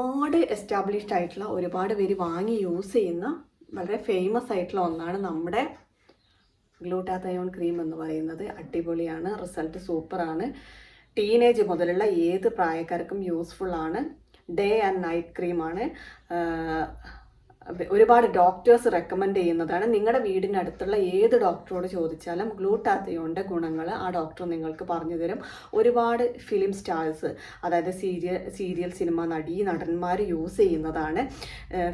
ഒരുപാട് എസ്റ്റാബ്ലിഷ്ഡ് ആയിട്ടുള്ള ഒരുപാട് പേര് വാങ്ങി യൂസ് ചെയ്യുന്ന വളരെ ഫേമസ് ആയിട്ടുള്ള ഒന്നാണ് നമ്മുടെ ഗ്ലൂട്ടാത്തയോൺ ക്രീം എന്ന് പറയുന്നത്. അടിപൊളിയാണ് റിസൾട്ട് സൂപ്പറാണ്. ടീനേജ് മുതലുള്ള ഏത് പ്രായക്കാർക്കും യൂസ്ഫുൾ ആണ്. ഡേ ആൻഡ് നൈറ്റ് ക്രീമാണ് ഒരുപാട് ഡോക്ടേഴ്സ് റെക്കമെൻഡ് ചെയ്യുന്നതാണ്. നിങ്ങളുടെ വീടിനടുത്തുള്ള ഏത് ഡോക്ടറോട് ചോദിച്ചാലും ഗ്ലൂട്ടാത്തയോണിന്റെ ഗുണങ്ങൾ ആ ഡോക്ടർ നിങ്ങൾക്ക് പറഞ്ഞു തരും. ഒരുപാട് ഫിലിം സ്റ്റാർസ് അതായത് സീരിയൽ സീരിയൽ സിനിമ നടി നടന്മാർ യൂസ് ചെയ്യുന്നതാണ്.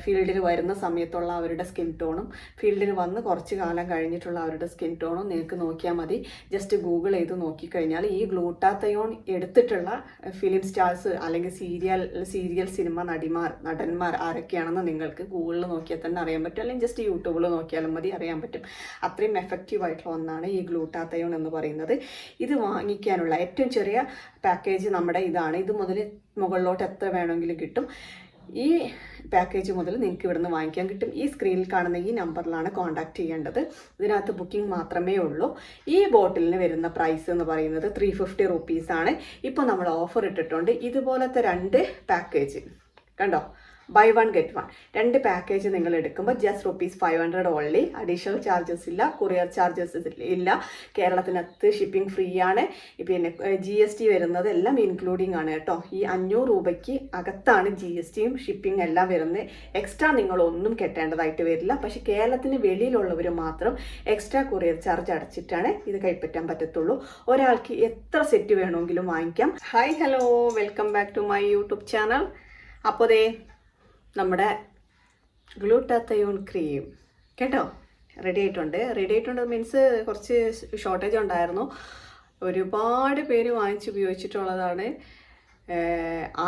ഫീൽഡിൽ വരുന്ന സമയത്തുള്ള അവരുടെ സ്കിൻ ടോണും ഫീൽഡിൽ വന്ന് കുറച്ച് കാലം കഴിഞ്ഞിട്ടുള്ള അവരുടെ സ്കിൻ ടോണും നിങ്ങൾക്ക് നോക്കിയാൽ മതി. ജസ്റ്റ് ഗൂഗിൾ ചെയ്ത് നോക്കിക്കഴിഞ്ഞാൽ ഈ ഗ്ലൂട്ടാത്തയോൺ എടുത്തിട്ടുള്ള ഫിലിം സ്റ്റാർസ് അല്ലെങ്കിൽ സീരിയൽ സീരിയൽ സിനിമ നടിമാർ നടന്മാർ ആരൊക്കെയാണെന്ന് നിങ്ങൾക്ക് ഗൂഗിളിൽ നോക്കിയാൽ തന്നെ അറിയാൻ പറ്റും. അല്ലെങ്കിൽ ജസ്റ്റ് യൂട്യൂബിൽ നോക്കിയാലും മതി അറിയാൻ പറ്റും. അത്രയും എഫക്റ്റീവ് ആയിട്ടുള്ള ഒന്നാണ് ഈ ഗ്ലൂട്ടാത്തയോൺ എന്ന് പറയുന്നത്. ഇത് വാങ്ങിക്കാനുള്ള ഏറ്റവും ചെറിയ പാക്കേജ് നമ്മുടെ ഇതാണ്. ഇത് മുതൽ മുകളിലോട്ട് എത്ര വേണമെങ്കിലും കിട്ടും. ഈ പാക്കേജ് മുതൽ നിങ്ങൾക്ക് ഇവിടുന്ന് വാങ്ങിക്കാൻ കിട്ടും. ഈ സ്ക്രീനിൽ കാണുന്ന ഈ നമ്പറിലാണ് കോൺടാക്ട് ചെയ്യേണ്ടത്. ഇതിനകത്ത് ബുക്കിംഗ് മാത്രമേ ഉള്ളൂ. ഈ ബോട്ടിലിന് വരുന്ന പ്രൈസ് എന്ന് പറയുന്നത് ത്രീ ഫിഫ്റ്റി റുപ്പീസാണ് ഇപ്പോൾ നമ്മൾ ഓഫർ ഇട്ടിട്ടുണ്ട്. ഇതുപോലത്തെ രണ്ട് പാക്കേജ് കണ്ടോ? ബൈ വൺ ഗെറ്റ് വൺ രണ്ട് പാക്കേജ് നിങ്ങൾ എടുക്കുമ്പോൾ just rupees five hundred only additional charges ഇല്ല. കൊറിയർ ചാർജസ് ഇല്ല. കേരളത്തിനകത്ത് ഷിപ്പിംഗ് ഫ്രീ ആണ്. പിന്നെ ജി എസ് ടി വരുന്നത് എല്ലാം ഇൻക്ലൂഡിങ് ആണ് കേട്ടോ. ഈ അഞ്ഞൂറ് രൂപയ്ക്ക് അകത്താണ് ജി എസ് ടിയും ഷിപ്പിംഗ് എല്ലാം വരുന്നത്. എക്സ്ട്രാ നിങ്ങളൊന്നും കെട്ടേണ്ടതായിട്ട് വരില്ല. പക്ഷേ കേരളത്തിന് വെളിയിലുള്ളവർ മാത്രം എക്സ്ട്രാ കൊറിയർ ചാർജ് അടച്ചിട്ടാണ് ഇത് കൈപ്പറ്റാൻ പറ്റത്തുള്ളൂ. ഒരാൾക്ക് എത്ര സെറ്റ് വേണമെങ്കിലും വാങ്ങിക്കാം. Hi hello welcome back to my YouTube channel അപ്പോൾ ദേ നമ്മുടെ ഗ്ലൂട്ടാത്തയോൺ ക്രീം കേട്ടോ? റെഡി ആയിട്ടുണ്ട്. റെഡി ആയിട്ടുണ്ട് മീൻസ് കുറച്ച് ഷോർട്ടേജ് ഉണ്ടായിരുന്നു. ഒരുപാട് പേര് വാങ്ങിച്ച് ഉപയോഗിച്ചിട്ടുള്ളതാണ്.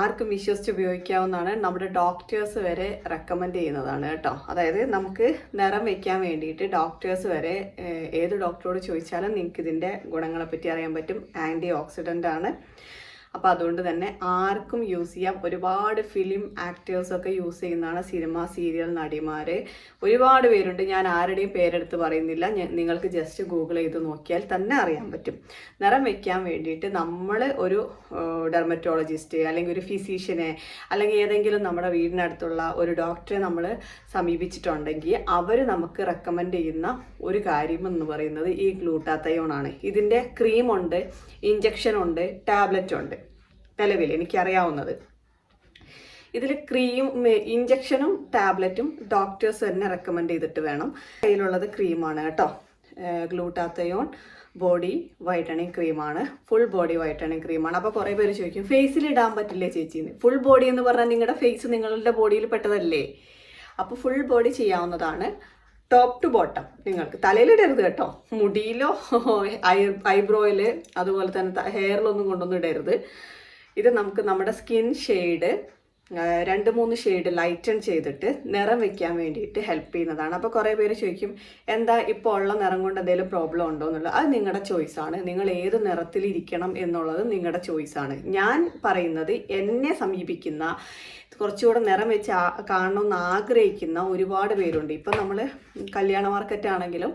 ആർക്കും വിശ്വസിച്ച് ഉപയോഗിക്കാവുന്നതാണ്. നമ്മുടെ ഡോക്ടേഴ്സ് വരെ റെക്കമെൻഡ് ചെയ്യുന്നതാണ് കേട്ടോ. അതായത് നമുക്ക് നിറം വയ്ക്കാൻ വേണ്ടിയിട്ട് ഡോക്ടേഴ്സ് വരെ ഏത് ഡോക്ടറോട് ചോദിച്ചാലും നിങ്ങൾക്ക് ഇതിന്റെ ഗുണങ്ങളെപ്പറ്റി അറിയാൻ പറ്റും. ആന്റി ഓക്സിഡന്റ് ആണ്. അപ്പോൾ അതുകൊണ്ട് തന്നെ ആർക്കും യൂസ് ചെയ്യാം. ഒരുപാട് ഫിലിം ആക്ടേഴ്സൊക്കെ യൂസ് ചെയ്യുന്നതാണ് സിനിമ സീരിയൽ നടിമാർ ഒരുപാട് പേരുണ്ട്. ഞാൻ ആരുടെയും പേരെടുത്ത് പറയുന്നില്ല. നിങ്ങൾക്ക് ജസ്റ്റ് ഗൂഗിൾ ചെയ്ത് നോക്കിയാൽ തന്നെ അറിയാൻ പറ്റും. നിറം വയ്ക്കാൻ വേണ്ടിയിട്ട് നമ്മൾ ഒരു ഡെർമറ്റോളജിസ്റ്റ് അല്ലെങ്കിൽ ഒരു ഫിസീഷ്യനെ അല്ലെങ്കിൽ ഏതെങ്കിലും നമ്മുടെ വീടിനടുത്തുള്ള ഒരു ഡോക്ടറെ നമ്മൾ സമീപിച്ചിട്ടുണ്ടെങ്കിൽ അവർ നമുക്ക് റെക്കമെൻഡ് ചെയ്യുന്ന ഒരു കാര്യം എന്ന് പറയുന്നത് ഈ ഗ്ലൂട്ടാത്തയോൺ ആണ്. ഇതിന്റെ ക്രീമുണ്ട് ഇഞ്ചക്ഷൻ ഉണ്ട് ടാബ്ലറ്റ് ഉണ്ട്. നിലവിൽ എനിക്കറിയാവുന്നത്. ഇതിൽ ക്രീം ഇഞ്ചക്ഷനും ടാബ്ലറ്റും ഡോക്ടേഴ്സ് തന്നെ റെക്കമെൻഡ് ചെയ്തിട്ട് വേണം. കയ്യിലുള്ളത് ക്രീമാണ് കേട്ടോ. ഗ്ലൂട്ടാത്തയോൺ ബോഡി വൈറ്റണിങ് ക്രീമാണ് ഫുൾ ബോഡി വൈറ്റണിങ് ക്രീമാണ് അപ്പോൾ കുറേ പേര് ചോദിക്കും ഫേസിൽ ഇടാൻ പറ്റില്ലേ ചേച്ചിന്ന് ഫുൾ ബോഡി എന്ന് പറഞ്ഞാൽ നിങ്ങളുടെ ഫേസ് നിങ്ങളുടെ ബോഡിയിൽ പെട്ടതല്ലേ? അപ്പോൾ ഫുൾ ബോഡി ചെയ്യാവുന്നതാണ് ടോപ്പ് ടു ബോട്ടം നിങ്ങൾക്ക്. തലയിലിടരുത് കേട്ടോ. മുടിയിലോ ഐ ഐബ്രോയിൽ അതുപോലെ തന്നെ ഹെയറിലൊന്നും കൊണ്ടൊന്നും ഇടരുത്. ഇത് നമുക്ക് നമ്മുടെ സ്കിൻ ഷെയ്ഡ് രണ്ട് മൂന്ന് ഷെയ്ഡ് ലൈറ്റൺ ചെയ്തിട്ട് നിറം വെക്കാൻ വേണ്ടിയിട്ട് ഹെൽപ്പ് ചെയ്യുന്നതാണ്. അപ്പോൾ കുറേ പേര് ചോദിക്കും എന്താ ഇപ്പോൾ ഉള്ള നിറം കൊണ്ട് എന്തെങ്കിലും പ്രോബ്ലം ഉണ്ടോ? എന്നുള്ളത്. അത് നിങ്ങളുടെ ചോയ്സാണ് നിങ്ങൾ ഏത് നിറത്തിൽ ഇരിക്കണം എന്നുള്ളത് നിങ്ങളുടെ ചോയ്സാണ് ഞാൻ പറയുന്നത് എന്നെ സമീപിക്കുന്ന കുറച്ചുകൂടെ നിറം വെച്ച് കാണണമെന്ന് ആഗ്രഹിക്കുന്ന ഒരുപാട് പേരുണ്ട്. ഇപ്പം നമ്മൾ കല്യാണ മാർക്കറ്റ് ആണെങ്കിലും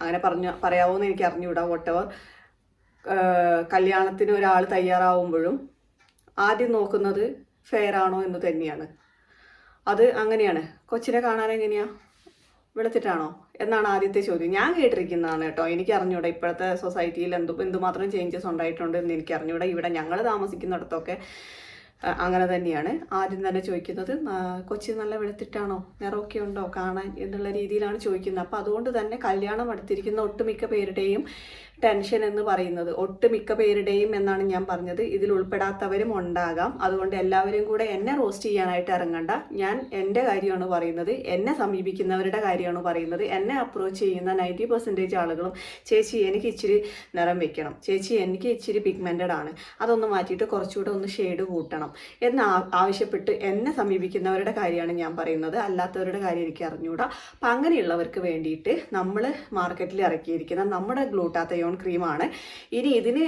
അങ്ങനെ പറഞ്ഞു പറയാവോന്ന് എനിക്ക് അറിഞ്ഞുകൂടാ വോട്ടവർ കല്യാണത്തിന് ഒരാൾ തയ്യാറാവുമ്പോഴും ആദ്യം നോക്കുന്നത് ഫെയർ ആണോ എന്ന് തന്നെയാണ്. അത് അങ്ങനെയാണ്. കൊച്ചിനെ കാണാൻ എങ്ങനെയാ? വെളുത്തിട്ടാണോ? എന്നാണ് ആദ്യത്തെ ചോദ്യം. ഞാൻ കേട്ടിരിക്കുന്നതാണ് കേട്ടോ. എനിക്ക് അറിഞ്ഞൂടെ ഇപ്പോഴത്തെ സൊസൈറ്റിയിൽ എന്തു എന്തുമാത്രം ചേഞ്ചസ് ഉണ്ടായിട്ടുണ്ട് എന്ന് എനിക്ക് അറിഞ്ഞൂടെ ഇവിടെ ഞങ്ങൾ താമസിക്കുന്നിടത്തൊക്കെ അങ്ങനെ തന്നെയാണ്. ആദ്യം തന്നെ ചോദിക്കുന്നത് കൊച്ചി നല്ല വെളുത്തിട്ടാണോ? നിറമൊക്കെ ഉണ്ടോ? കാണാൻ എന്നുള്ള രീതിയിലാണ് ചോദിക്കുന്നത്. അപ്പോൾ അതുകൊണ്ട് തന്നെ കല്യാണം അടുത്തിരിക്കുന്ന ഒട്ടുമിക്ക പേരുടെയും ടെൻഷൻ എന്ന് പറയുന്നത്. ഒട്ടുമിക്ക പേരുടെയും എന്നാണ് ഞാൻ പറഞ്ഞത്. ഇതിൽ ഉൾപ്പെടാത്തവരും ഉണ്ടാകാം. അതുകൊണ്ട് എല്ലാവരും കൂടെ എന്നെ റോസ്റ്റ് ചെയ്യാനായിട്ട് ഇറങ്ങണ്ട. ഞാൻ എന്റെ കാര്യമാണ് പറയുന്നത്. എന്നെ സമീപിക്കുന്നവരുടെ കാര്യമാണ് പറയുന്നത്. എന്നെ അപ്രോച്ച് ചെയ്യുന്ന നയന്റി പെർസെന്റേജ് ആളുകളും ചേച്ചി എനിക്ക് ഇച്ചിരി നിറം വെക്കണം. ചേച്ചി എനിക്ക് ഇച്ചിരി പിഗ്മെന്റഡ് ആണ്. അതൊന്ന് മാറ്റിയിട്ട് കുറച്ചുകൂടെ ഒന്ന് ഷെയ്ഡ് കൂട്ടണം. എന്ന് ആവശ്യപ്പെട്ട് എന്നെ സമീപിക്കുന്നവരുടെ കാര്യമാണ് ഞാൻ പറയുന്നത്. അല്ലാത്തവരുടെ കാര്യം എനിക്ക് അറിഞ്ഞുകൂടാ അപ്പം അങ്ങനെയുള്ളവർക്ക് വേണ്ടിയിട്ട് നമ്മൾ മാർക്കറ്റിൽ ഇറക്കിയിരിക്കുന്ന നമ്മുടെ ക്രീമാണ് ഇനി ഇതിന്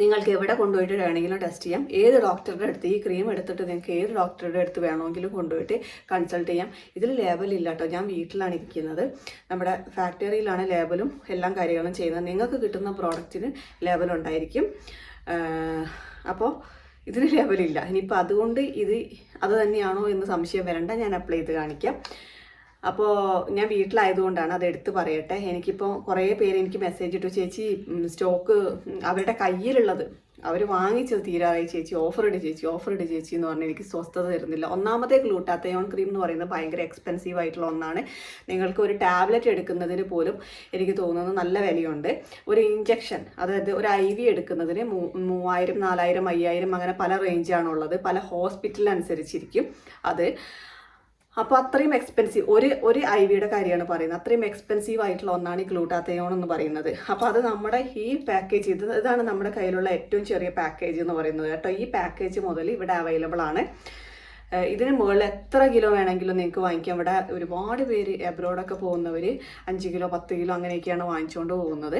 നിങ്ങൾക്ക് എവിടെ കൊണ്ടുപോയിട്ട് വേണമെങ്കിലും ടെസ്റ്റ് ചെയ്യാം. ഏത് ഡോക്ടറുടെ അടുത്ത് ഈ ക്രീം എടുത്തിട്ട് നിങ്ങൾക്ക് ഏത് ഡോക്ടറുടെ അടുത്ത് വേണമെങ്കിലും കൊണ്ടുപോയിട്ട് കൺസൾട്ട് ചെയ്യാം. ഇതിൽ ലേബലില്ല കേട്ടോ ഞാൻ വീട്ടിലാണ് ഇരിക്കുന്നത്. നമ്മുടെ ഫാക്ടറിയിലാണ് ലേബലും എല്ലാം കാര്യങ്ങളും ചെയ്യുന്നത്. നിങ്ങൾക്ക് കിട്ടുന്ന പ്രോഡക്റ്റിന് ലേബലുണ്ടായിരിക്കും അപ്പോൾ ഇതിന് ലേബലില്ല ഇനിയിപ്പോൾ അതുകൊണ്ട് ഇത് അത് തന്നെയാണോ എന്ന് സംശയം വരണ്ട. ഞാൻ അപ്ലൈ ചെയ്ത് കാണിക്കാം. അപ്പോൾ ഞാൻ വീട്ടിലായതുകൊണ്ടാണ് അത് എടുത്ത് പറയട്ടെ. എനിക്കിപ്പോൾ കുറേ പേര് എനിക്ക് മെസ്സേജ് ഇട്ടു. ചേച്ചി സ്റ്റോക്ക് അവരുടെ കയ്യിലുള്ളത് അവർ വാങ്ങിച്ചത് തീരാറായി ചേച്ചി. ഓഫർ ഇട് ചേച്ചി ഓഫർ ഇട് ചേച്ചി എന്ന് പറഞ്ഞാൽ എനിക്ക് സ്വസ്ഥത തരുന്നില്ല. ഒന്നാമത്തെ ഗ്ലൂട്ടാത്തയോൺ ക്രീം എന്ന് പറയുന്നത് ഭയങ്കര എക്സ്പെൻസീവ് ആയിട്ടുള്ള ഒന്നാണ്. നിങ്ങൾക്ക് ഒരു ടാബ്ലറ്റ് എടുക്കുന്നതിന് പോലും എനിക്ക് തോന്നുന്നത് നല്ല വിലയുണ്ട്. ഒരു ഇഞ്ചക്ഷൻ അതായത് ഒരു ഐ വി എടുക്കുന്നതിന് മൂവായിരം നാലായിരം അയ്യായിരം അങ്ങനെ പല റേഞ്ചാണുള്ളത് പല ഹോസ്പിറ്റലിനനുസരിച്ചിരിക്കും അത്. അപ്പോൾ അത്രയും എക്സ്പെൻസീവ് ഒരു ഒരു ഐ വിയുടെ കാര്യമാണ് പറയുന്നത്. അത്രയും എക്സ്പെൻസീവ് ആയിട്ടുള്ള ഒന്നാണ് ഈ ഗ്ലൂട്ടാത്തയോൺ എന്ന് പറയുന്നത്. അപ്പോൾ അത് നമ്മുടെ ഈ പാക്കേജ് ഇത് ഇതാണ് നമ്മുടെ കയ്യിലുള്ള ഏറ്റവും ചെറിയ പാക്കേജ് എന്ന് പറയുന്നത് കേട്ടോ. ഈ പാക്കേജ് മുതൽ ഇവിടെ അവൈലബിൾ ആണ്. ഇതിന് മുകളിൽ എത്ര കിലോ വേണമെങ്കിലും നിങ്ങൾക്ക് വാങ്ങിക്കാം. ഇവിടെ ഒരുപാട് പേര് എബ്രോഡൊക്കെ പോകുന്നവർ അഞ്ച് കിലോ പത്ത് കിലോ അങ്ങനെയൊക്കെയാണ് വാങ്ങിച്ചുകൊണ്ട് പോകുന്നത്.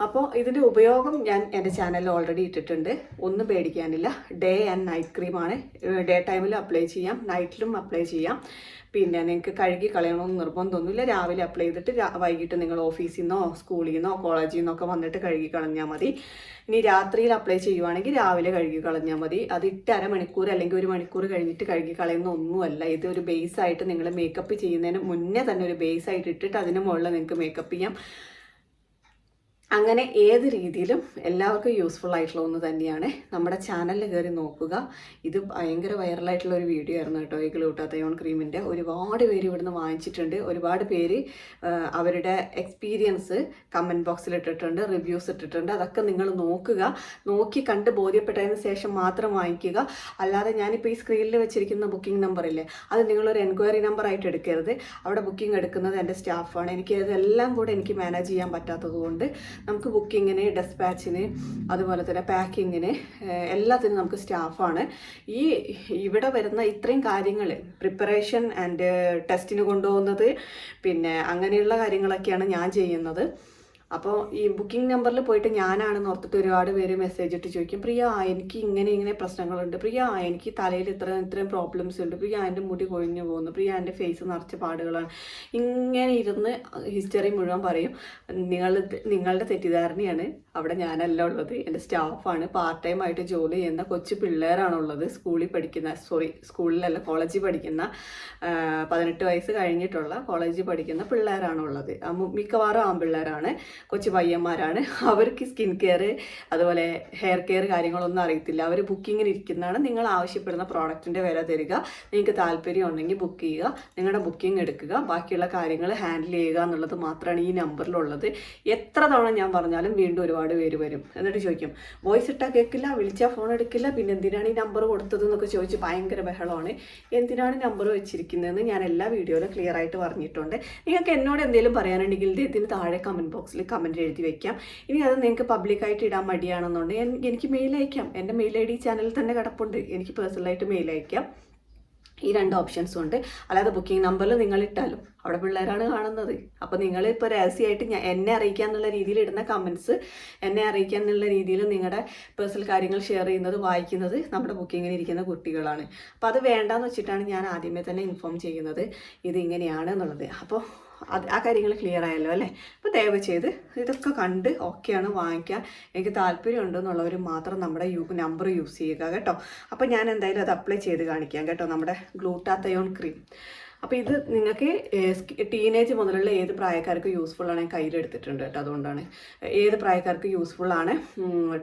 അപ്പോൾ ഇതിന്റെ ഉപയോഗം ഞാൻ എന്റെ ചാനലിൽ ഓൾറെഡി ഇട്ടിട്ടുണ്ട്. ഒന്നും പേടിക്കാനില്ല. ഡേ ആൻഡ് നൈറ്റ് ക്രീമാണ് ഡേ ടൈമിലും അപ്ലൈ ചെയ്യാം. നൈറ്റിലും അപ്ലൈ ചെയ്യാം. പിന്നെ നിങ്ങൾക്ക് കഴുകി കളയണമെന്ന് നിർബന്ധമൊന്നുമില്ല. രാവിലെ അപ്ലൈ ചെയ്തിട്ട് വൈകിട്ട് നിങ്ങൾ ഓഫീസിൽ നിന്നോ സ്കൂളിൽ നിന്നോ കോളേജിൽ നിന്നൊക്കെ വന്നിട്ട് കഴുകി കളഞ്ഞാൽ മതി. ഇനി രാത്രിയിൽ അപ്ലൈ ചെയ്യുവാണെങ്കിൽ രാവിലെ കഴുകി കളഞ്ഞാൽ മതി. അത് ഇട്ട് അരമണിക്കൂർ അല്ലെങ്കിൽ ഒരു മണിക്കൂർ കഴിഞ്ഞിട്ട് കഴുകി കളയുന്ന ഒന്നുമല്ല. ഇത് ഒരു ബേസ് ആയിട്ട് നിങ്ങൾ മേക്കപ്പ് ചെയ്യുന്നതിന് മുന്നേ തന്നെ ഒരു ബേസ് ആയിട്ട് ഇട്ടിട്ട് അതിന് മുകളിൽ നിങ്ങൾക്ക് മേക്കപ്പ് ചെയ്യാം. അങ്ങനെ ഏത് രീതിയിലും എല്ലാവർക്കും യൂസ്ഫുൾ ആയിട്ടുള്ള ഒന്ന് തന്നെയാണ്. നമ്മുടെ ചാനലിൽ കയറി നോക്കുക. ഇത് ഭയങ്കര വൈറലായിട്ടുള്ള ഒരു വീഡിയോ ആയിരുന്നു കേട്ടോ. ഈ ഗ്ലൂട്ടാത്തയോൺ ക്രീമിന്റെ ഒരുപാട് പേര് ഇവിടുന്ന് വാങ്ങിച്ചിട്ടുണ്ട്. ഒരുപാട് പേര് അവരുടെ എക്സ്പീരിയൻസ് കമന്റ് ബോക്സിൽ ഇട്ടിട്ടുണ്ട് റിവ്യൂസ് ഇട്ടിട്ടുണ്ട്. അതൊക്കെ നിങ്ങൾ നോക്കുക. നോക്കി കണ്ട് ബോധ്യപ്പെട്ടതിന് ശേഷം മാത്രം വാങ്ങിക്കുക. അല്ലാതെ ഞാനിപ്പോൾ ഈ സ്ക്രീനിൽ വെച്ചിരിക്കുന്ന ബുക്കിംഗ് നമ്പർ ഇല്ലേ അത് നിങ്ങളൊരു എൻക്വയറി നമ്പർ ആയിട്ട് എടുക്കരുത്. അവിടെ ബുക്കിംഗ് എടുക്കുന്നത് എന്റെ സ്റ്റാഫാണ് എനിക്ക് ഇതെല്ലാം കൂടെ എനിക്ക് മാനേജ് ചെയ്യാൻ പറ്റാത്തത് നമുക്ക് ബുക്കിങ്ങിന് ഡെസ്പാച്ചിന് അതുപോലെ തന്നെ പാക്കിങ്ങിന് എല്ലാത്തിനും നമുക്ക് സ്റ്റാഫാണ്. ഈ ഇവിടെ വരുന്ന ഇത്രയും കാര്യങ്ങൾ പ്രിപ്പറേഷൻ ആൻഡ് ടെസ്റ്റിന് കൊണ്ടുപോകുന്നത് പിന്നെ അങ്ങനെയുള്ള കാര്യങ്ങളൊക്കെയാണ് ഞാൻ ചെയ്യുന്നത്. അപ്പോൾ ഈ ബുക്കിംഗ് നമ്പറിൽ പോയിട്ട് ഞാനാണെന്ന് ഓർത്തിട്ട് ഒരുപാട് പേര് മെസ്സേജ് ഇട്ട് ചോദിക്കും പ്രിയ എനിക്ക് ഇങ്ങനെ ഇങ്ങനെ പ്രശ്നങ്ങളുണ്ട്. പ്രിയ എനിക്ക് തലയിൽ ഇത്ര ഇത്രയും പ്രോബ്ലംസ് ഉണ്ട്. പ്രിയ എന്റെ മുടി കൊഴിഞ്ഞു പോകുന്നു. പ്രിയ എന്റെ ഫേസ് നിറച്ച പാടുകളാണ്. ഇങ്ങനെ ഇരുന്ന് ഹിസ്റ്ററി മുഴുവൻ പറയും. നിങ്ങൾ നിങ്ങളുടെ തെറ്റിദ്ധാരണയാണ് അവിടെ ഞാനല്ല ഉള്ളത്. എന്റെ സ്റ്റാഫാണ് പാർട്ട് ടൈം ആയിട്ട് ജോലി ചെയ്യുന്ന കൊച്ചു പിള്ളേരാണുള്ളത് സ്കൂളിൽ പഠിക്കുന്ന സോറി സ്കൂളിലല്ല കോളേജിൽ പഠിക്കുന്ന പതിനെട്ട് വയസ്സ് കഴിഞ്ഞിട്ടുള്ള കോളേജിൽ പഠിക്കുന്ന പിള്ളേരാണുള്ളത് മിക്കവാറും ആൺപിള്ളേരാണ്. കൊച്ചു പയ്യന്മാരാണ്. അവർക്ക് സ്കിൻ കെയർ അതുപോലെ ഹെയർ കെയർ കാര്യങ്ങളൊന്നും അറിയത്തില്ല. അവർ ബുക്കിങ്ങിന് ഇരിക്കുന്നതാണ്. നിങ്ങൾ ആവശ്യപ്പെടുന്ന പ്രോഡക്റ്റിന്റെ വില തരിക. നിങ്ങൾക്ക് താല്പര്യം ഉണ്ടെങ്കിൽ ബുക്ക് ചെയ്യുക. നിങ്ങളുടെ ബുക്കിംഗ് എടുക്കുക. ബാക്കിയുള്ള കാര്യങ്ങൾ ഹാൻഡിൽ ചെയ്യുക എന്നുള്ളത് മാത്രമാണ് ഈ നമ്പറിലുള്ളത്. എത്ര തവണ ഞാൻ പറഞ്ഞാലും വീണ്ടും ഒരുപാട് പേര് വരും. എന്നിട്ട് ചോദിക്കും വോയിസ് ഇട്ടാൽ കേൾക്കില്ല വിളിച്ചാൽ ഫോൺ എടുക്കില്ല? പിന്നെ എന്തിനാണ് ഈ നമ്പർ കൊടുത്തത്? എന്നൊക്കെ ചോദിച്ച് ഭയങ്കര ബഹളമാണ്. എന്തിനാണ് നമ്പർ വെച്ചിരിക്കുന്നതെന്ന് ഞാൻ എല്ലാ വീഡിയോയിലും ക്ലിയർ ആയിട്ട് പറഞ്ഞിട്ടുണ്ട്. നിങ്ങൾക്ക് എന്നോട് എന്തെങ്കിലും പറയാനുണ്ടെങ്കിൽ ഇതിന് താഴെ കമന്റ് ബോക്സിൽ കമന്റ് എഴുതി വെക്കാം. ഇനി അത് നിങ്ങൾക്ക് പബ്ലിക്കായിട്ട് ഇടാൻ മടിയാണെന്നുണ്ടെങ്കിൽ എനിക്ക് മെയിൽ അയക്കാം. എന്റെ മെയിൽ ഐ ഡി ചാനലിൽ തന്നെ കിടപ്പുണ്ട്. എനിക്ക് പേഴ്സണലായിട്ട് മെയിൽ അയക്കാം. ഈ രണ്ട് ഓപ്ഷൻസും ഉണ്ട്. അല്ലാതെ ബുക്കിംഗ് നമ്പറിൽ നിങ്ങൾ ഇട്ടാലും അവിടെ പിള്ളേരാണ് കാണുന്നത്. അപ്പോൾ നിങ്ങൾ ഇപ്പോൾ രഹസ്യമായിട്ട് ഞാൻ എന്നെ അറിയിക്കുക എന്നുള്ള രീതിയിൽ ഇടുന്ന കമൻസ് എന്നെ അറിയിക്കുക എന്നുള്ള രീതിയിൽ നിങ്ങളുടെ പേഴ്സണൽ കാര്യങ്ങൾ ഷെയർ ചെയ്യുന്നത് വായിക്കുന്നത് നമ്മുടെ ബുക്കിങ്ങിന് ഇരിക്കുന്ന കുട്ടികളാണ്. അപ്പോൾ അത് വേണ്ടാന്ന് വെച്ചിട്ടാണ് ഞാൻ ആദ്യമേ തന്നെ ഇൻഫോം ചെയ്യുന്നത്. ഇത് ഇങ്ങനെയാണ് എന്നുള്ളത്. അപ്പോൾ അത് ആ കാര്യങ്ങൾ ക്ലിയർ ആയല്ലോ അല്ലേ? അപ്പോൾ ദയവ് ചെയ്ത് ഇതൊക്കെ കണ്ട് ഓക്കെയാണ് വാങ്ങിക്കാൻ. എനിക്ക് താല്പര്യമുണ്ട് എന്നുള്ളവർ മാത്രം നമ്മുടെ യു നമ്പർ യൂസ് ചെയ്യുക കേട്ടോ. അപ്പോൾ ഞാൻ എന്തായാലും അത് അപ്ലൈ ചെയ്ത് കാണിക്കാം കേട്ടോ നമ്മുടെ ഗ്ലൂട്ടാത്തയോൺ ക്രീം അപ്പോൾ ഇത് നിങ്ങൾക്ക് ടീനേജ് മുതലുള്ള ഏത് പ്രായക്കാർക്ക് യൂസ്ഫുൾ ആണ് കയ്യിലെടുത്തിട്ടുണ്ട് കേട്ടോ അതുകൊണ്ടാണ്. ഏത് പ്രായക്കാർക്ക് യൂസ്ഫുൾ ആണ്?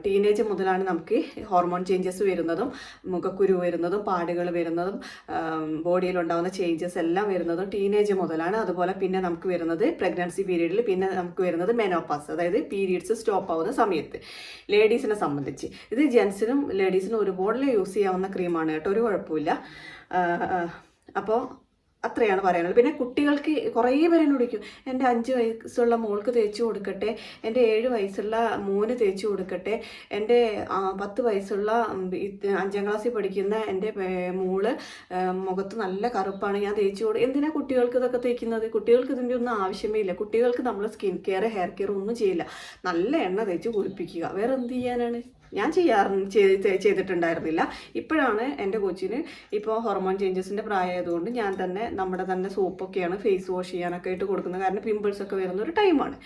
ടീനേജ് മുതലാണ് നമുക്ക് ഹോർമോൺ ചേഞ്ചസ് വരുന്നതും മുഖക്കുരു വരുന്നതും പാടുകൾ വരുന്നതും ബോഡിയിൽ ഉണ്ടാകുന്ന ചേഞ്ചസ് എല്ലാം വരുന്നതും ടീനേജ് മുതലാണ്. അതുപോലെ പിന്നെ നമുക്ക് വരുന്നത് പ്രഗ്നൻസി പീരീഡിൽ പിന്നെ നമുക്ക് വരുന്നത് മെനോപാസ് അതായത് പീരീഡ്സ് സ്റ്റോപ്പ് ആവുന്ന സമയത്ത് ലേഡീസിനെ സംബന്ധിച്ച്. ഇത് ജെൻസിനും ലേഡീസിനും ഒരുപോലെ യൂസ് ചെയ്യാവുന്ന ക്രീമാണ് കേട്ടോ ഒരു കുഴപ്പമില്ല. അപ്പോൾ അത്രയാണ് പറയാനുള്ളത്. പിന്നെ കുട്ടികൾക്ക് കുറേ പേര് എന്നോട് എന്റെ അഞ്ച് വയസ്സുള്ള മോൾക്ക് തേച്ച് കൊടുക്കട്ടെ. എന്റെ ഏഴ് വയസ്സുള്ള മോന് തേച്ച് കൊടുക്കട്ടെ. എന്റെ പത്ത് വയസ്സുള്ള അഞ്ചാം ക്ലാസ്സിൽ പഠിക്കുന്ന എന്റെ മോൾ മുഖത്ത് നല്ല കറുപ്പാണ്. ഞാൻ തേച്ച് കൊടു എന്തിനാണ് കുട്ടികൾക്ക് ഇതൊക്കെ തേക്കുന്നത്? കുട്ടികൾക്ക് ഇതിന്റെ ഒന്നും ആവശ്യമേ ഇല്ല കുട്ടികൾക്ക് നമ്മൾ സ്കിൻ കെയർ ഹെയർ കെയർ ഒന്നും ചെയ്യില്ല. നല്ല എണ്ണ തേച്ച് കുളിപ്പിക്കുക. വേറെ എന്ത് ചെയ്യാനാണ്? ഞാൻ ചെയ്യാറ് ചെയ്ത് ചെയ്തിട്ടുണ്ടായിരുന്നില്ല. ഇപ്പോഴാണ് എന്റെ കൊച്ചിന് ഇപ്പോൾ ഹോർമോൺ ചേഞ്ചസിന്റെ പ്രായമായതുകൊണ്ട് ഞാൻ തന്നെ നമ്മുടെ തന്നെ സോപ്പൊക്കെയാണ് ഫേസ് വാഷ് ചെയ്യാനൊക്കെ ആയിട്ട് കൊടുക്കുന്നത്. കാരണം പിമ്പിൾസ് ഒക്കെ വരുന്ന ഒരു ടൈമാണ്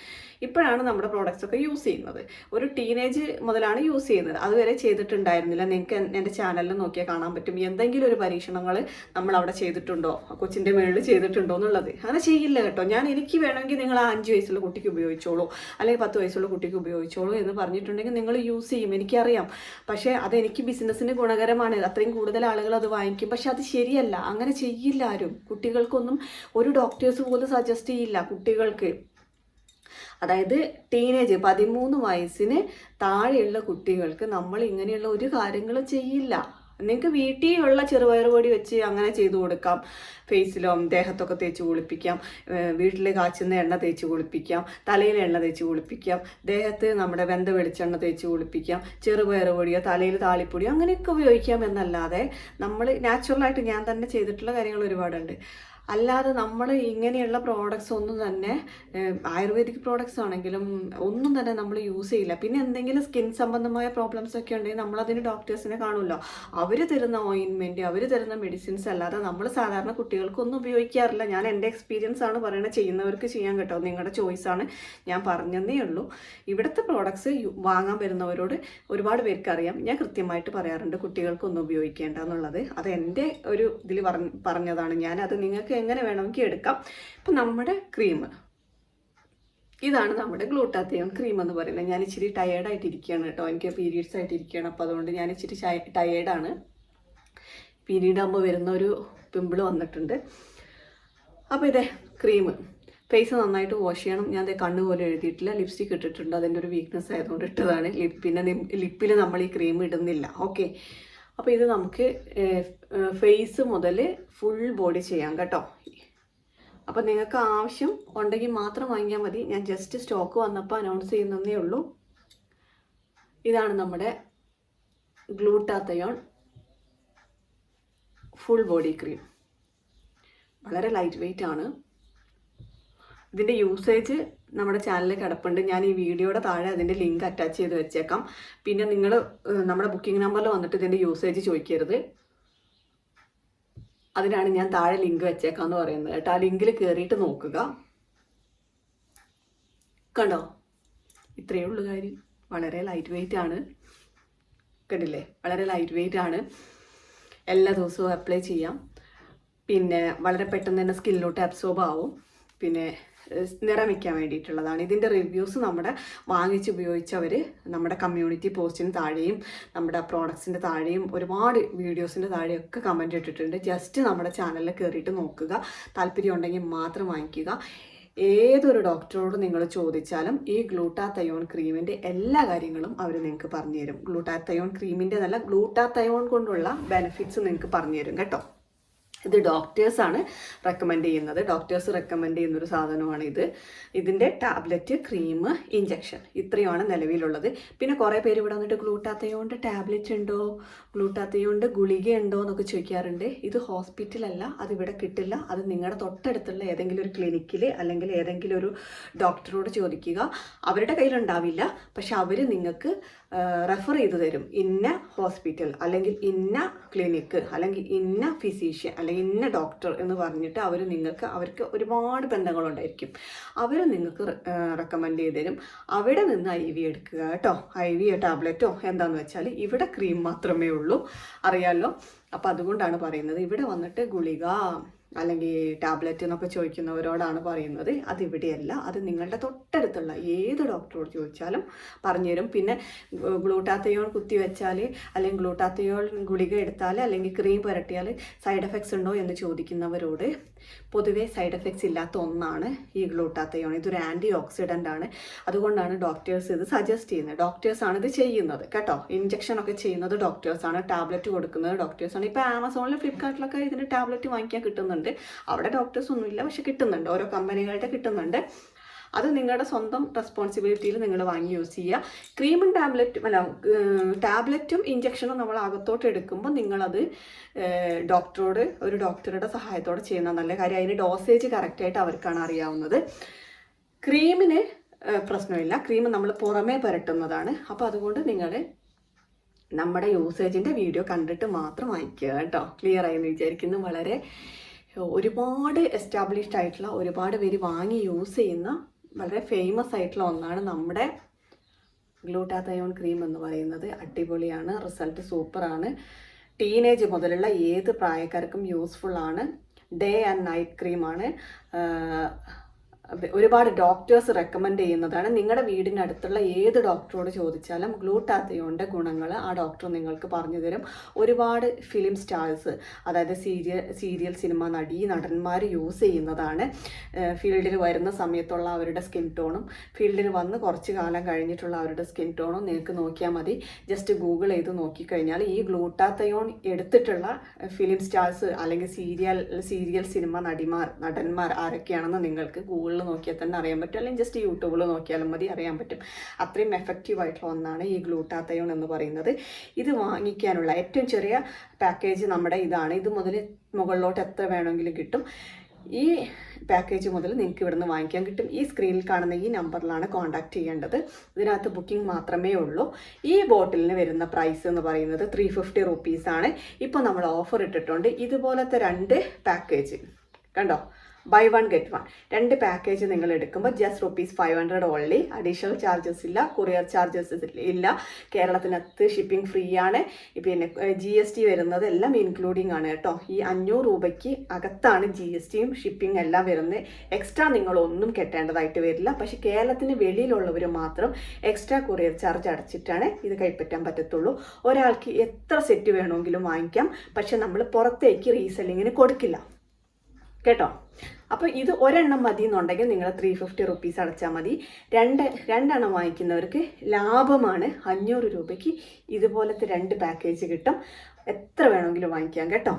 ഇപ്പോഴാണ് നമ്മുടെ പ്രോഡക്റ്റ്സ് ഒക്കെ യൂസ് ചെയ്യുന്നത്. ഒരു ടീനേജ് മുതലാണ് യൂസ് ചെയ്യുന്നത്. അതുവരെ ചെയ്തിട്ടുണ്ടായിരുന്നില്ല. നിങ്ങൾക്ക് എന്റെ ചാനലിൽ നോക്കിയാൽ കാണാൻ പറ്റും. എന്തെങ്കിലും ഒരു പരീക്ഷണങ്ങൾ നമ്മൾ അവിടെ ചെയ്തിട്ടുണ്ടോ? കൊച്ചിന്റെ മേളിൽ ചെയ്തിട്ടുണ്ടോ എന്നുള്ളത്. അങ്ങനെ ചെയ്യില്ല കേട്ടോ. ഞാൻ എനിക്ക് വേണമെങ്കിൽ നിങ്ങൾ ആ അഞ്ച് വയസ്സുള്ള കുട്ടിക്ക് ഉപയോഗിച്ചോളൂ. അല്ലെങ്കിൽ പത്ത് വയസ്സുള്ള കുട്ടിക്ക് ഉപയോഗിച്ചോളൂ എന്ന് പറഞ്ഞിട്ടുണ്ടെങ്കിൽ നിങ്ങൾ യൂസ് ചെയ്യും. എനിക്കറിയാം. പക്ഷേ അതെനിക്ക് ബിസിനസ്സിന് ഗുണകരമാണ്. അത്രയും കൂടുതൽ ആളുകൾ അത് വാങ്ങിക്കും. പക്ഷെ അത് ശരിയല്ല. അങ്ങനെ ചെയ്യില്ല ആരും. കുട്ടികൾക്കൊന്നും ഒരു ഡോക്ടേഴ്സ് പോലും സജസ്റ്റ് ചെയ്യില്ല കുട്ടികൾക്ക്. അതായത് ടീനേജ് പതിമൂന്ന് വയസ്സിന് താഴെയുള്ള കുട്ടികൾക്ക് നമ്മൾ ഇങ്ങനെയുള്ള ഒരു കാര്യങ്ങളും ചെയ്യില്ല. നിങ്ങൾക്ക് വീട്ടിലുള്ള ചെറുപയർ പൊടി വെച്ച് അങ്ങനെ ചെയ്തു കൊടുക്കാം. ഫേസിലോ ദേഹത്തൊക്കെ തേച്ച് കുളിപ്പിക്കാം. വീട്ടിൽ കാച്ചുന്ന എണ്ണ തേച്ച് കുളിപ്പിക്കാം. തലയിൽ എണ്ണ തേച്ച് കുളിപ്പിക്കാം. ദേഹത്ത് നമ്മുടെ വെന്ത വെളിച്ചെണ്ണ തേച്ച് കുളിപ്പിക്കാം. ചെറുപയർ പൊടിയോ തലയിൽ താളിപ്പൊടിയോ അങ്ങനെയൊക്കെ ഉപയോഗിക്കാം എന്നല്ലാതെ നമ്മൾ നാച്ചുറലായിട്ട് ഞാൻ തന്നെ ചെയ്തിട്ടുള്ള കാര്യങ്ങൾ ഒരുപാടുണ്ട്. അല്ലാതെ നമ്മൾ ഇങ്ങനെയുള്ള പ്രോഡക്റ്റ്സ് ഒന്നും തന്നെ ആയുർവേദിക് പ്രോഡക്റ്റ്സ് ആണെങ്കിലും ഒന്നും തന്നെ നമ്മൾ യൂസ് ചെയ്യില്ല. പിന്നെ എന്തെങ്കിലും സ്കിൻ സംബന്ധമായ പ്രോബ്ലംസ് ഒക്കെ ഉണ്ടെങ്കിൽ നമ്മളതിന് ഡോക്ടേഴ്സിനെ കാണുമല്ലോ. അവർ തരുന്ന ഓയിൻമെന്റ് അവർ തരുന്ന മെഡിസിൻസ് അല്ലാതെ നമ്മൾ സാധാരണ കുട്ടികൾക്കൊന്നും ഉപയോഗിക്കാറില്ല. ഞാൻ എന്റെ എക്സ്പീരിയൻസ് ആണ് പറയുന്നത് ചെയ്യുന്നവർക്ക് ചെയ്യാൻ കേട്ടോ. നിങ്ങളുടെ ചോയ്സ് ആണ് ഞാൻ പറഞ്ഞതേ ഉള്ളൂ. ഇവിടുത്തെ പ്രോഡക്ട്സ് വാങ്ങാൻ വരുന്നവരോട് ഒരുപാട് പേർക്ക് അറിയാം. ഞാൻ കൃത്യമായിട്ട് പറയാറുണ്ട് കുട്ടികൾക്കൊന്നും ഉപയോഗിക്കേണ്ട എന്നുള്ളത്. അത് എന്റെ ഒരു ഇതിൽ പറഞ്ഞതാണ്. ഞാനത് നിങ്ങൾക്ക് എങ്ങനെ വേണമെങ്കിൽ എടുക്കാം. ഇപ്പം നമ്മുടെ ക്രീം ഇതാണ് നമ്മുടെ ഗ്ലൂട്ടാത്തിയോൺ ക്രീം എന്ന് പറയുന്നത്. ഞാൻ ഇച്ചിരി ടയേർഡായിട്ടിരിക്കുകയാണ് കേട്ടോ. എനിക്ക് പീരീഡ്സ് ആയിട്ടിരിക്കുകയാണ് അപ്പോൾ അതുകൊണ്ട് ഞാൻ ഇച്ചിരി ടയേർഡാണ് പീരീഡ് ആകുമ്പോൾ വരുന്ന ഒരു പിമ്പിൾ വന്നിട്ടുണ്ട്. അപ്പോൾ ഇതേ ക്രീം ഫേസ് നന്നായിട്ട് വാഷ് ചെയ്യണം. ഞാൻ അതേ കണ്ണ് പോലെ എഴുതിയിട്ടില്ല. ലിപ്സ്റ്റിക് ഇട്ടിട്ടുണ്ട്. അതിന്റെ ഒരു വീക്ക്നെസ് ആയതുകൊണ്ട് ഇട്ടതാണ്. പിന്നെ ലിപ്പിൽ നമ്മൾ ഈ ക്രീം ഇടുന്നില്ല. ഓക്കെ അപ്പോൾ ഇത് നമുക്ക് ഫേസ് മുതൽ ഫുൾ ബോഡി ചെയ്യാം കേട്ടോ. അപ്പോൾ നിങ്ങൾക്ക് ആവശ്യം ഉണ്ടെങ്കിൽ മാത്രം വാങ്ങിയാൽ മതി. ഞാൻ ജസ്റ്റ് സ്റ്റോക്ക് വന്നപ്പോൾ അനൗൺസ് ചെയ്യുന്നതേ ഉള്ളൂ. ഇതാണ് നമ്മുടെ ഗ്ലൂട്ടാത്തയോൺ ഫുൾ ബോഡി ക്രീം വളരെ ലൈറ്റ് വെയിറ്റ് ആണ്. ഇതിന്റെ യൂസേജ് നമ്മുടെ ചാനലിൽ കിടപ്പുണ്ട്. ഞാൻ ഈ വീഡിയോയുടെ താഴെ അതിന്റെ ലിങ്ക് അറ്റാച്ച് ചെയ്ത് വെച്ചേക്കാം. പിന്നെ നിങ്ങൾ നമ്മുടെ ബുക്കിംഗ് നമ്പറിൽ വന്നിട്ട് ഇതിന്റെ യൂസേജ് ചോദിക്കരുത്. അതിനാണ് ഞാൻ താഴെ ലിങ്ക് വെച്ചേക്കാം എന്ന് പറയുന്നത് കേട്ടോ. ആ ലിങ്കിൽ കയറിയിട്ട് നോക്കുക. കണ്ടോ? ഇത്രയേ ഉള്ളൂ കാര്യം. വളരെ ലൈറ്റ് വെയിറ്റ് ആണ്. കണ്ടില്ലേ? വളരെ ലൈറ്റ് വെയിറ്റ് ആണ്. എല്ലാ ദിവസവും അപ്ലൈ ചെയ്യാം. പിന്നെ വളരെ പെട്ടെന്ന് തന്നെ സ്കിന്നിലോട്ട് അബ്സോർബ് ആവും. പിന്നെ നിറം വയ്ക്കാൻ വേണ്ടിയിട്ടുള്ളതാണ്. ഇതിന്റെ റിവ്യൂസ് നമ്മുടെ വാങ്ങിച്ച് ഉപയോഗിച്ചവർ നമ്മുടെ കമ്മ്യൂണിറ്റി പോസ്റ്റിന് താഴെയും നമ്മുടെ പ്രോഡക്ട്സിന്റെ താഴെയും ഒരുപാട് വീഡിയോസിന്റെ താഴെയൊക്കെ കമന്റ് ഇട്ടിട്ടുണ്ട്. ജസ്റ്റ് നമ്മുടെ ചാനലിൽ കയറിയിട്ട് നോക്കുക. താല്പര്യം ഉണ്ടെങ്കിൽ മാത്രം വാങ്ങിക്കുക. ഏതൊരു ഡോക്ടറോട് നിങ്ങൾ ചോദിച്ചാലും ഈ ഗ്ലൂട്ടാത്തയോൺ ക്രീമിന്റെ എല്ലാ കാര്യങ്ങളും അവർ നിങ്ങൾക്ക് പറഞ്ഞു തരും ഗ്ലൂട്ടാത്തയോൺ ക്രീമിന്റെ നല്ല ഗ്ലൂട്ടാത്തയോൺ കൊണ്ടുള്ള ബെനിഫിറ്റ്സ് നിങ്ങൾക്ക് പറഞ്ഞു തരും കേട്ടോ. ഇത് ഡോക്ടേഴ്സാണ് റെക്കമെൻഡ് ചെയ്യുന്നത്. ഡോക്ടേഴ്സ് റെക്കമെൻഡ് ചെയ്യുന്ന ഒരു സാധനമാണ് ഇത് ഇതിന്റെ ടാബ്ലറ്റ് ക്രീം ഇഞ്ചക്ഷൻ ഇത്രയുമാണ് നിലവിലുള്ളത്. പിന്നെ കുറേ പേര് ഇവിടെ വന്നിട്ട് ഗ്ലൂട്ടാത്തയോണ്ട് ടാബ്ലറ്റ് ഉണ്ടോ? ഗ്ലൂട്ടാത്തയോണ്ട് ഗുളിക ഉണ്ടോ എന്നൊക്കെ ചോദിക്കാറുണ്ട്. ഇത് ഹോസ്പിറ്റലല്ല അതിവിടെ കിട്ടില്ല. അത് നിങ്ങളുടെ തൊട്ടടുത്തുള്ള ഏതെങ്കിലും ഒരു ക്ലിനിക്കിൽ അല്ലെങ്കിൽ ഏതെങ്കിലും ഒരു ഡോക്ടറോട് ചോദിക്കുക. അവരുടെ കയ്യിലുണ്ടാവില്ല. പക്ഷെ അവർ നിങ്ങൾക്ക് റെഫർ ചെയ്ത് തരും. ഇന്ന ഹോസ്പിറ്റൽ അല്ലെങ്കിൽ ഇന്ന ക്ലിനിക്ക് അല്ലെങ്കിൽ ഇന്ന ഫിസീഷ്യൻ അല്ലെങ്കിൽ ഇന്ന ഡോക്ടർ എന്ന് പറഞ്ഞിട്ട് അവർ നിങ്ങൾക്ക് അവർക്ക് ഒരുപാട് ബന്ധങ്ങളുണ്ടായിരിക്കും. അവർ നിങ്ങൾക്ക് റെക്കമെൻഡ് ചെയ്ത് തരും. അവിടെ നിന്ന് ഐ വി എടുക്കുക കേട്ടോ. ഐ വി ടാബ്ലറ്റോ എന്താണെന്ന് വെച്ചാൽ ഇവിടെ ക്രീം മാത്രമേ ഉള്ളൂ. അറിയാമല്ലോ അപ്പോൾ അതുകൊണ്ടാണ് പറയുന്നത്. ഇവിടെ വന്നിട്ട് ഗുളിക അല്ലെങ്കിൽ ടാബ്ലറ്റ് എന്നൊക്കെ ചോദിക്കുന്നവരോടാണ് പറയുന്നത്. അതിവിടെയല്ല. അത് നിങ്ങളുടെ തൊട്ടടുത്തുള്ള ഏത് ഡോക്ടറോട് ചോദിച്ചാലും പറഞ്ഞു തരും. പിന്നെ ഗ്ലൂട്ടാത്തയോൾ കുത്തിവെച്ചാൽ അല്ലെങ്കിൽ ഗ്ലൂട്ടാത്തയോൾ ഗുളിക എടുത്താൽ അല്ലെങ്കിൽ ക്രീം പുരട്ടിയാൽ സൈഡ് എഫക്ട്സ് ഉണ്ടോ എന്ന് ചോദിക്കുന്നവരോട് പൊതുവെ സൈഡ് എഫക്ട്സ് ഇല്ലാത്ത ഒന്നാണ് ഈ ഗ്ലൂട്ടാത്തയോൺ. ഇതൊരു ആന്റി ഓക്സിഡന്റ് ആണ്. അതുകൊണ്ടാണ് ഡോക്ടേഴ്സ് ഇത് സജസ്റ്റ് ചെയ്യുന്നത്. ഡോക്ടേഴ്സാണ് ഇത് ചെയ്യുന്നത് കേട്ടോ. ഇഞ്ചക്ഷൻ ഒക്കെ ചെയ്യുന്നത് ഡോക്ടേഴ്സാണ് ടാബ്ലറ്റ് കൊടുക്കുന്നത് ഡോക്ടേഴ്സാണ് ഇപ്പോൾ ആമസോണിലും ഫ്ലിപ്കാർട്ടിലൊക്കെ ഇതിന്റെ ടാബ്ലറ്റ് വാങ്ങിക്കാൻ കിട്ടുന്നുണ്ട്. അവിടെ ഡോക്ടേഴ്സ് ഒന്നുമില്ല പക്ഷെ കിട്ടുന്നുണ്ട്. ഓരോ കമ്പനികളുടെ കിട്ടുന്നുണ്ട്. അത് നിങ്ങളുടെ സ്വന്തം റെസ്പോൺസിബിലിറ്റിയിൽ നിങ്ങൾ വാങ്ങി യൂസ് ചെയ്യുക ക്രീമും ടാബ്ലറ്റും അല്ല ടാബ്ലറ്റും ഇഞ്ചക്ഷനും നമ്മൾ അകത്തോട്ട് എടുക്കുമ്പോൾ നിങ്ങളത് ഡോക്ടറോട് ഒരു ഡോക്ടറുടെ സഹായത്തോടെ ചെയ്യുന്ന നല്ല കാര്യം. അതിന് ഡോസേജ് കറക്റ്റായിട്ട് അവർക്കാണ് അറിയാവുന്നത്. ക്രീമിന് പ്രശ്നമില്ല. ക്രീം നമ്മൾ പുറമേ പുരട്ടുന്നതാണ്. അപ്പോൾ അതുകൊണ്ട് നിങ്ങൾ നമ്മുടെ യൂസേജിന്റെ വീഡിയോ കണ്ടിട്ട് മാത്രം വാങ്ങിക്കുക കേട്ടോ. ക്ലിയർ എന്ന് വിചാരിക്കുന്നു. വളരെ ഒരുപാട് എസ്റ്റാബ്ലിഷ്ഡ് ആയിട്ടുള്ള ഒരുപാട് പേര് വാങ്ങി യൂസ് ചെയ്യുന്ന വളരെ ഫേമസ് ആയിട്ടുള്ള ഒന്നാണ് നമ്മുടെ ഗ്ലൂട്ടാതയോൺ ക്രീം എന്ന് പറയുന്നത്. അടിപൊളിയാണ്. റിസൾട്ട് സൂപ്പറാണ് ടീനേജ് മുതലുള്ള ഏത് പ്രായക്കാർക്കും യൂസ്ഫുൾ ആണ്. ഡേ ആൻഡ് നൈറ്റ് ക്രീമാണ് ഒരുപാട് ഡോക്ടേഴ്സ് റെക്കമെൻഡ് ചെയ്യുന്നതാണ്. നിങ്ങളുടെ വീടിനടുത്തുള്ള ഏത് ഡോക്ടറോട് ചോദിച്ചാലും ഗ്ലൂട്ടാത്തയോണിന്റെ ഗുണങ്ങൾ ആ ഡോക്ടർ നിങ്ങൾക്ക് പറഞ്ഞു തരും. ഒരുപാട് ഫിലിം സ്റ്റാർസ് അതായത് സീരിയൽ സീരിയൽ സിനിമ നടീ നടന്മാർ യൂസ് ചെയ്യുന്നതാണ്. ഫീൽഡിൽ വരുന്ന സമയത്തുള്ള അവരുടെ സ്കിൻ ടോണും ഫീൽഡിൽ വന്ന് കുറച്ച് കാലം കഴിഞ്ഞിട്ടുള്ള അവരുടെ സ്കിൻ ടോണും നിങ്ങൾക്ക് നോക്കിയാൽ മതി. ജസ്റ്റ് ഗൂഗിൾ ചെയ്ത് നോക്കിക്കഴിഞ്ഞാൽ ഈ ഗ്ലൂട്ടാത്തയോൺ എടുത്തിട്ടുള്ള ഫിലിം സ്റ്റാർസ് അല്ലെങ്കിൽ സീരിയൽ സീരിയൽ സിനിമ നടിമാർ നടന്മാർ ആരൊക്കെയാണെന്ന് നിങ്ങൾക്ക് ഗൂഗിളിൽ നോക്കിയാൽ തന്നെ അറിയാൻ പറ്റും. അല്ലെങ്കിൽ ജസ്റ്റ് യൂട്യൂബിൽ നോക്കിയാലും മതി അറിയാൻ പറ്റും. അത്രയും എഫക്റ്റീവ് ആയിട്ടുള്ള ഒന്നാണ് ഈ ഗ്ലൂട്ടാത്തയോൺ എന്ന് പറയുന്നത്. ഇത് വാങ്ങിക്കാനുള്ള ഏറ്റവും ചെറിയ പാക്കേജ് നമ്മുടെ ഇതാണ്. ഇത് മുതൽ മുകളിലോട്ട് എത്ര വേണമെങ്കിലും കിട്ടും. ഈ പാക്കേജ് മുതൽ നിങ്ങൾക്ക് ഇവിടുന്ന് വാങ്ങിക്കാൻ കിട്ടും. ഈ സ്ക്രീനിൽ കാണുന്ന ഈ നമ്പറിലാണ് കോൺടാക്ട് ചെയ്യേണ്ടത്. ഇതിനകത്ത് ബുക്കിംഗ് മാത്രമേ ഉള്ളൂ. ഈ ബോട്ടിലിന് വരുന്ന പ്രൈസ് എന്ന് പറയുന്നത് ത്രീ ഫിഫ്റ്റി റുപ്പീസാണ് ഇപ്പോൾ നമ്മൾ ഓഫർ ഇട്ടിട്ടുണ്ട്. ഇതുപോലത്തെ രണ്ട് പാക്കേജ് കണ്ടോ? ബൈ വൺ ഗെറ്റ് വൺ രണ്ട് പാക്കേജ് നിങ്ങൾ എടുക്കുമ്പോൾ just rupees five hundred only additional charges ഇല്ല കൊറിയർ ചാർജസ് ഇല്ല. കേരളത്തിനകത്ത് ഷിപ്പിംഗ് ഫ്രീ ആണ്. പിന്നെ ജി എസ് ടി വരുന്നത് എല്ലാം ഇൻക്ലൂഡിംഗ് ആണ് കേട്ടോ. ഈ അഞ്ഞൂറ് രൂപയ്ക്ക് അകത്താണ് ജി എസ് ടിയും ഷിപ്പിംഗ് എല്ലാം വരുന്നത്. എക്സ്ട്രാ നിങ്ങൾ ഒന്നും കെട്ടേണ്ടതായിട്ട് വരില്ല. പക്ഷേ കേരളത്തിന് വെളിയിലുള്ളവർ മാത്രം എക്സ്ട്രാ കൊറിയർ ചാർജ് അടച്ചിട്ടാണ് ഇത് കൈപ്പറ്റാൻ പറ്റത്തുള്ളൂ. ഒരാൾക്ക് എത്ര സെറ്റ് വേണമെങ്കിലും വാങ്ങിക്കാം. പക്ഷെ നമ്മൾ പുറത്തേക്ക് റീസെല്ലിങ്ങിന് കൊടുക്കില്ല. കേട്ടോ? അപ്പോൾ ഇത് ഒരെണ്ണം മതി എന്നുണ്ടെങ്കിൽ നിങ്ങൾ ത്രീ ഫിഫ്റ്റി റുപ്പീസ് അടച്ചാൽ മതി. രണ്ട് രണ്ടെണ്ണം വാങ്ങിക്കുന്നവർക്ക് ലാഭമാണ്. അഞ്ഞൂറ് രൂപയ്ക്ക് ഇതുപോലത്തെ രണ്ട് പാക്കേജ് കിട്ടും. എത്ര വേണമെങ്കിലും വാങ്ങിക്കാം കേട്ടോ.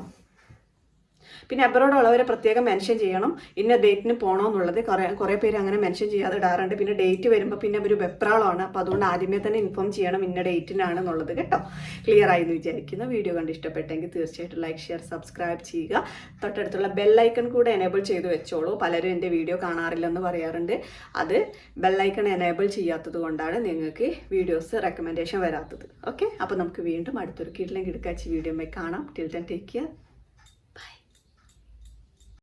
പിന്നെ അബ്രോഡ് ഉള്ളവരെ പ്രത്യേകം മെൻഷൻ ചെയ്യണം. ഇന്ന ഡേറ്റിന് പോകണമെന്നുള്ളത് കുറേ കുറേ പേര് അങ്ങനെ മെൻഷൻ ചെയ്യാതെ ഇടാറുണ്ട്. പിന്നെ ഡേറ്റ് വരുമ്പോൾ പിന്നെ ഒരു വെപ്രാളമാണ്. അപ്പോൾ അതുകൊണ്ട് ആദ്യമേ തന്നെ ഇൻഫോം ചെയ്യണം ഇന്ന ഡേറ്റിനാണ് എന്നുള്ളത് കേട്ടോ. ക്ലിയർ ആയി എന്ന് വിചാരിക്കുന്നു. വീഡിയോ കണ്ട് ഇഷ്ടപ്പെട്ടെങ്കിൽ തീർച്ചയായിട്ടും ലൈക്ക് ഷെയർ സബ്സ്ക്രൈബ് ചെയ്യുക. തൊട്ടടുത്തുള്ള ബെല്ലൈക്കൺ കൂടെ എനേബിൾ ചെയ്ത് വെച്ചോളൂ. പലരും എന്റെ വീഡിയോ കാണാറില്ലെന്ന് പറയാറുണ്ട്. അത് ബെല്ലൈക്കൺ എനേബിൾ ചെയ്യാത്തത് കൊണ്ടാണ് നിങ്ങൾക്ക് വീഡിയോസ് റെക്കമെൻഡേഷൻ വരാത്തത്. ഓക്കെ അപ്പോൾ നമുക്ക് വീണ്ടും അടുത്തൊരു കിടലം കിടക്കാച്ചി വീഡിയോ കാണാം. Till take care